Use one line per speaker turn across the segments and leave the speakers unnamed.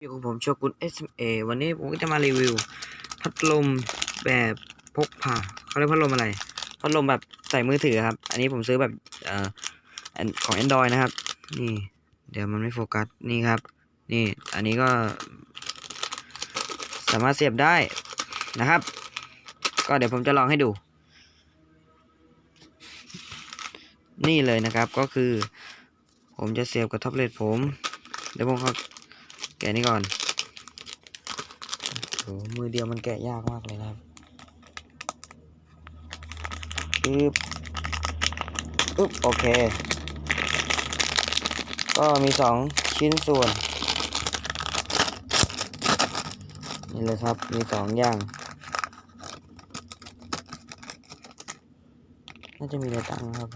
อยู่กับผมโชกุน SMA วันนี้ผมก็จะมารีวิว พัดลมแบบพกพาเขาเรียกพัดลมอะไร พัดลมแบบใส่มือถือครับ อันนี้ผมซื้อแบบเอ่ออันของ Android นะครับ นี่ เดี๋ยวมันไม่โฟกัส นี่ครับ นี่ อันนี้ก็ สามารถเสียบได้นะครับ ก็เดี๋ยวผมจะลองให้ดู นี่เลยนะครับ ก็คือ ผมจะเสียบกับแท็บเล็ตผม เดี๋ยวผมขา แกะนี่ก่อนโอ้มือเดียวมันแกะยากมากเลยนะครับอึบอึบโอเค ก็มีสองชิ้นส่วน นี่เลยครับ มีสองอย่าง น่าจะมีในตังค์นะครับ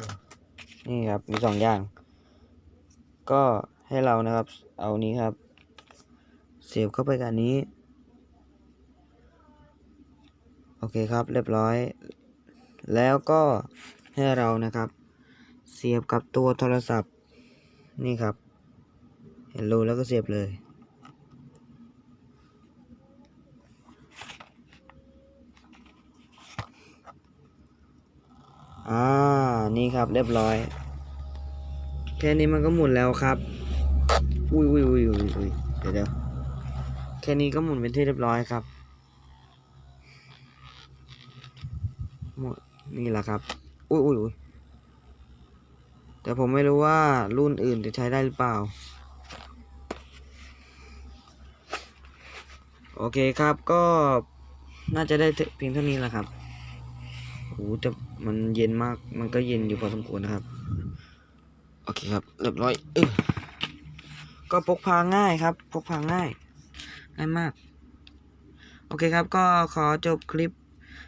นี่ครับ มีสองอย่าง ก็ให้เรานะครับ เอานี้ครับ เสียบเข้าไปกับนนี้ โอเคครับเรียบร้อย แล้วก็ให้เรานะครับ เสียบกับตัวโทรศัพท์ นี่ครับ เห็นรูแล้วก็เสียบเลยอ่า นี่ครับเรียบร้อย แค่นี้มันก็หมุนแล้วครับ อุ้ยอุ้ยอุ้ยอุ้ยอุ้ยเดี๋ยวเดี๋ยว แค่นี้ก็หมุนเป็นที่เรียบร้อยครับ หมดนี่แหละครับ อุ้ยอุ้ยอุ้ยแต่ผมไม่รู้ว่ารุ่นอื่นจะใช้ได้หรือเปล่า โอเคครับก็น่าจะได้เพียงเท่านี้แหละครับโอ้โหแต่มันเย็นมากมันก็เย็นอยู่พอสมควรนะครับ โอเคครับ เรียบร้อยเออก็พกพาง่ายครับ พกพาง่าย ง่ายมาก โอเคครับ ก็ขอจบคลิป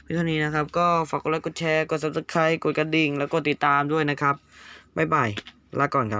เพียงเท่านี้นะครับ ก็ฝากกดไลค์กดแชร์ กด subscribe กดกระดิ่ง แล้วกดติดตามด้วยนะครับ บ๊ายบาย ลาก่อนครับ